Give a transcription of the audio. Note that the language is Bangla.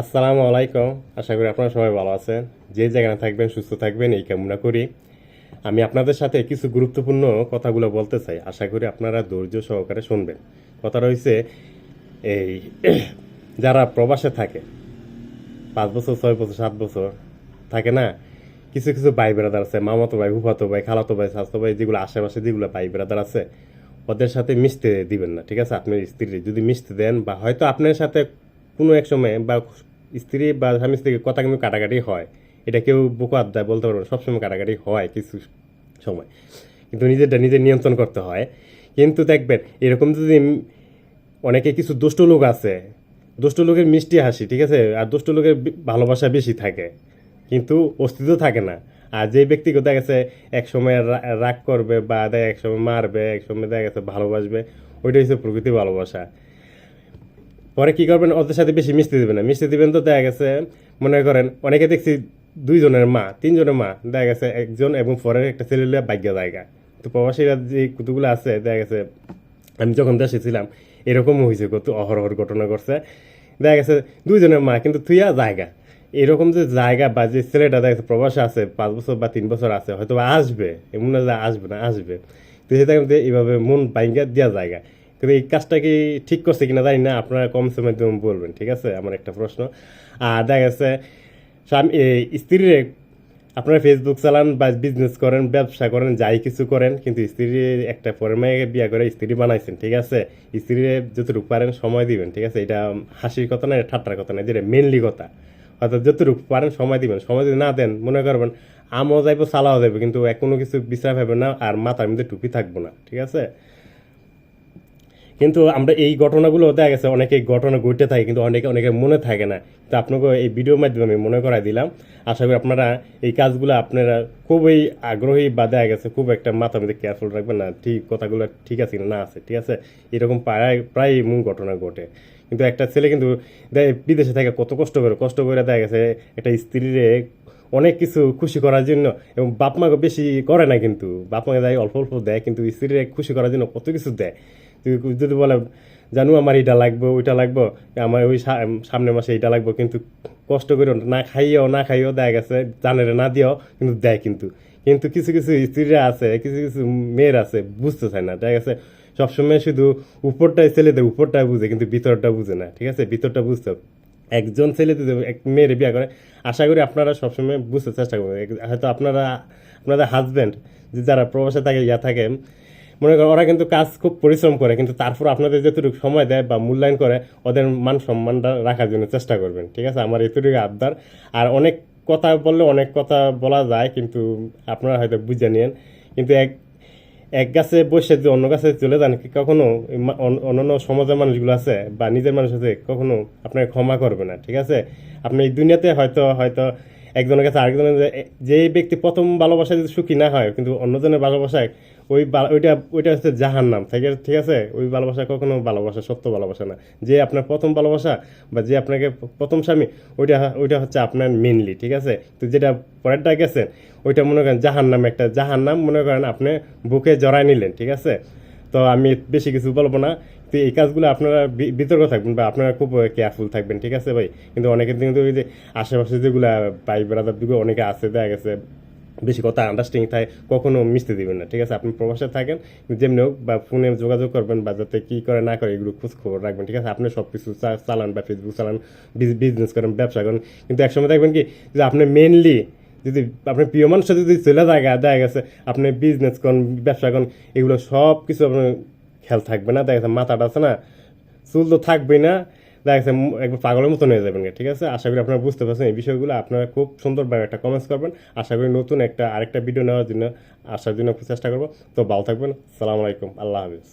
আসসালামু আলাইকুম। আশা করি আপনারা সবাই ভালো আছেন। যে যেখানে থাকবেন, সুস্থ থাকবেন, এই কামনা করি। আমি আপনাদের সাথে কিছু গুরুত্বপূর্ণ কথাগুলো বলতে চাই। আশা করি আপনারা ধৈর্য সহকারে শুনবেন। কথা রয়েছে এই, যারা প্রবাসে থাকে, পাঁচ বছর, ছয় বছর, সাত বছর থাকে না, কিছু কিছু ভাই বেড়াদার আছে, মামাতো ভাই, ফুফাতো ভাই, খালাতো ভাই, স্বাস্থ্য ভাই, যেগুলো আশেপাশে যেগুলো ভাই বেড়াদার আছে, ওদের সাথে মিশতে দিবেন না, ঠিক আছে? আপনার স্ত্রী যদি মিশতে দেন বা হয়তো আপনার সাথে কোনো এক সময় বা স্ত্রী বা স্বামী স্ত্রীর কথা কিন্তু কাটাকাটি হয়। এটা কেউ বোকাত দেয় বলতে পারব না, সবসময় কাটাকাটি হয় কিছু সময়। কিন্তু নিজেরটা নিজের নিয়ন্ত্রণ করতে হয়। কিন্তু দেখবেন, এরকম যদি অনেকে কিছু দুষ্ট লোক আছে, দুষ্ট লোকের মিষ্টি হাসি, ঠিক আছে? আর দুষ্ট লোকের ভালোবাসা বেশি থাকে। কিন্তু অস্তিত্ব থাকে না। আর যে ব্যক্তিকে দেখা গেছে এক সময় রা- রাগ করবে বা এক সময় মারবে, এক সময় দেখা গেছে ভালোবাসবে ওইটা হচ্ছে প্রকৃতির ভালোবাসা। পরে কি করবেন? ওদের সাথে বেশি মিশতে দিবেন না। মিশতে দেবেন তো দেখা গেছে, মনে করেন, অনেকে দেখছি দুইজনের মা, তিনজনের মা, দেখা গেছে একজন এবং পরের একটা ছেলে ভাগ্য জায়গা। তো প্রবাসীরা যে কুতুগুলো আছে, দেখা গেছে, আমি যখন দেশে ছিলাম এরকমও হয়েছে কত অহরহর ঘটনা করছে দেখা গেছে দুইজনের মা কিন্তু তুইয়া জায়গা। এরকম যে জায়গা বা যে ছেলেটা, দেখা গেছে প্রবাসে আছে, পাঁচ বছর বা তিন বছর আছে হয়তো আসবে, এমন না যে আসবে না, আসবে। তো সেটা কিন্তু এইভাবে মন বাইঙ্গা দেওয়া জায়গা। কিন্তু এই কাজটা কি ঠিক করছে কিনা জানি না, আপনারা কম সময়ের মাধ্যমে বলবেন, ঠিক আছে? আমার একটা প্রশ্ন। আর দেখা গেছে, স্বামী স্ত্রীর আপনারা ফেসবুক চালান বা বিজনেস করেন, ব্যবসা করেন, যাই কিছু করেন, কিন্তু স্ত্রী একটা পরের মেয়েকে বিয়ে করে স্ত্রী বানাইছেন, ঠিক আছে? স্ত্রী যতটুকু পারেন সময় দিবেন, ঠিক আছে? এটা হাসির কথা না, এটা ঠাট্টার কথা না, যেটা মেনলি কথা। অর্থাৎ যতটুকু পারেন সময় দিবেন, সময় যদি না দেন, মনে করবেন আমও যাইবো, চালাও যাবে কিন্তু কোনো কিছু বিশ্রাম হবে না, আর মাথার মধ্যে টুপি থাকব না, ঠিক আছে? কিন্তু আমরা এই ঘটনাগুলো দেখা গেছে, অনেকে ঘটনা ঘটতে থাকে, কিন্তু অনেকে অনেকে মনে থাকে না। তো আপনাকে এই ভিডিওর মাধ্যমে আমি মনে করাই দিলাম। আশা করি আপনারা এই কাজগুলো আপনারা খুবই আগ্রহী বা দেখা গেছে খুব একটা মাথা মধ্যে কেয়ারফুল রাখবেন না, ঠিক কথাগুলো ঠিক আছে না আছে, ঠিক আছে? এরকম প্রায় প্রায় মূল ঘটনা ঘটে। কিন্তু একটা ছেলে কিন্তু বিদেশে থেকে কত কষ্ট করে কষ্ট করে দেখা গেছে একটা স্ত্রীরে অনেক কিছু খুশি করার জন্য এবং বাপ মাকে বেশি করে না কিন্তু। বাপ মাকে দেয়, অল্প অল্প দেয়, কিন্তু স্ত্রীরে খুশি করার জন্য কত কিছু দেয়। যদি বলে, জানু আমার এটা লাগবে, ওইটা লাগবে, আমার ওই সামনের মাসে এইটা লাগবে, কিন্তু কষ্ট করে না খাইয়েও না খাইয়েও দেয় গেছে, জানের না দিয়েও কিন্তু দেয় কিন্তু। কিন্তু কিছু কিছু স্ত্রীরা আছে, কিছু কিছু মেয়ের আছে, বুঝতে চায় না, দেখা গেছে, সবসময় শুধু উপরটা ছেলেদের উপরটা বুঝে, কিন্তু ভিতরটা বুঝে না, ঠিক আছে? ভিতরটা বুঝতে একজন ছেলে এক মেয়ের বিয়ে করে, আশা করি আপনারা সবসময় বুঝতে চেষ্টা করবেন। হয়তো আপনারা, আপনাদের হাজব্যান্ড যে যারা প্রবাসে থাকে, ইয়া থাকে মনে করেন, ওরা কিন্তু কাজ খুব পরিশ্রম করে, কিন্তু তারপর আপনাদের যতটুকু সময় দেয় বা মূল্যায়ন করে, ওদের মান সম্মানটা রাখার জন্য চেষ্টা করবেন, ঠিক আছে? আমার এতটুকু আবদার। আর অনেক কথা বললে অনেক কথা বলা যায়, কিন্তু আপনারা হয়তো বুঝে নিন কিন্তু এক এক গাছে বসে যে অন্য গাছে চলে যান কখনো অন্যান্য সমাজের মানুষগুলো আছে বা নিজের মানুষ আছে, কখনো আপনাকে ক্ষমা করবে না, ঠিক আছে? আপনি এই দুনিয়াতে হয়তো হয়তো একজনের কাছে আরেকজনের যে- যে ব্যক্তি প্রথম ভালোবাসায় যদি সুখী না হয়, কিন্তু অন্যজনের ভালোবাসায় ওই ওইটা ওইটা হচ্ছে জাহান নাম ঠিক আছে? ওই ভালোবাসা কখনো ভালোবাসা, সত্য ভালোবাসা না। যে আপনার প্রথম ভালোবাসা বা যে আপনাকে প্রথম স্বামী, ওইটা ওইটা হচ্ছে আপনার মেনলি ঠিক আছে? তো যেটা পরেরটা গেছেন ওইটা মনে করেন জাহান নাম একটা জাহান নাম মনে করেন আপনি বুকে জড়াই নিলেন, ঠিক আছে? তো আমি বেশি কিছু বলব না। তো এই কাজগুলো আপনারা বিতর্ক থাকবেন বা আপনারা খুব কেয়ারফুল থাকবেন, ঠিক আছে ভাই? কিন্তু অনেকের কিন্তু ওই যে আশেপাশে যেগুলা ভাই ব্রাদার দিকে অনেকে আছে, দেখা গেছে বেশি কথা আন্ডারস্ট্যান্ডিং থাকে, কখনো মিশতে দিবেন না, ঠিক আছে? আপনি প্রবাসে থাকেন, যেমনি হোক বা ফোনে যোগাযোগ করবেন বা যাতে কী করে না করে এগুলো খোঁজ খবর রাখবেন, ঠিক আছে? আপনি সব কিছু চালান বা ফেসবুক চালান বিজনেস করেন, ব্যবসা করেন, কিন্তু একসময় দেখবেন কি যে আপনি মেনলি যদি, আপনি প্রিয় মানুষের যদি চলে যায়, দেখা গেছে, আপনি বিজনেস করেন, ব্যবসা করেন, এগুলো সব কিছু আপনার খেয়াল থাকবে না, দেখা যাচ্ছে মাথাটা আছে না, চুল তো থাকবেই না, দেখা যাচ্ছে একবার পাগলের মতন হয়ে যাবেন ঠিক আছে? আশা করি আপনারা বুঝতে পারছেন এই বিষয়গুলো, আপনারা খুব সুন্দরভাবে একটা কমেন্টস করবেন। আশা করি নতুন একটা, আরেকটা ভিডিও নেওয়ার জন্য, আসার জন্য চেষ্টা করব। তো ভালো থাকবেন, সালাম আলাইকুম, আল্লাহ হাফিজ।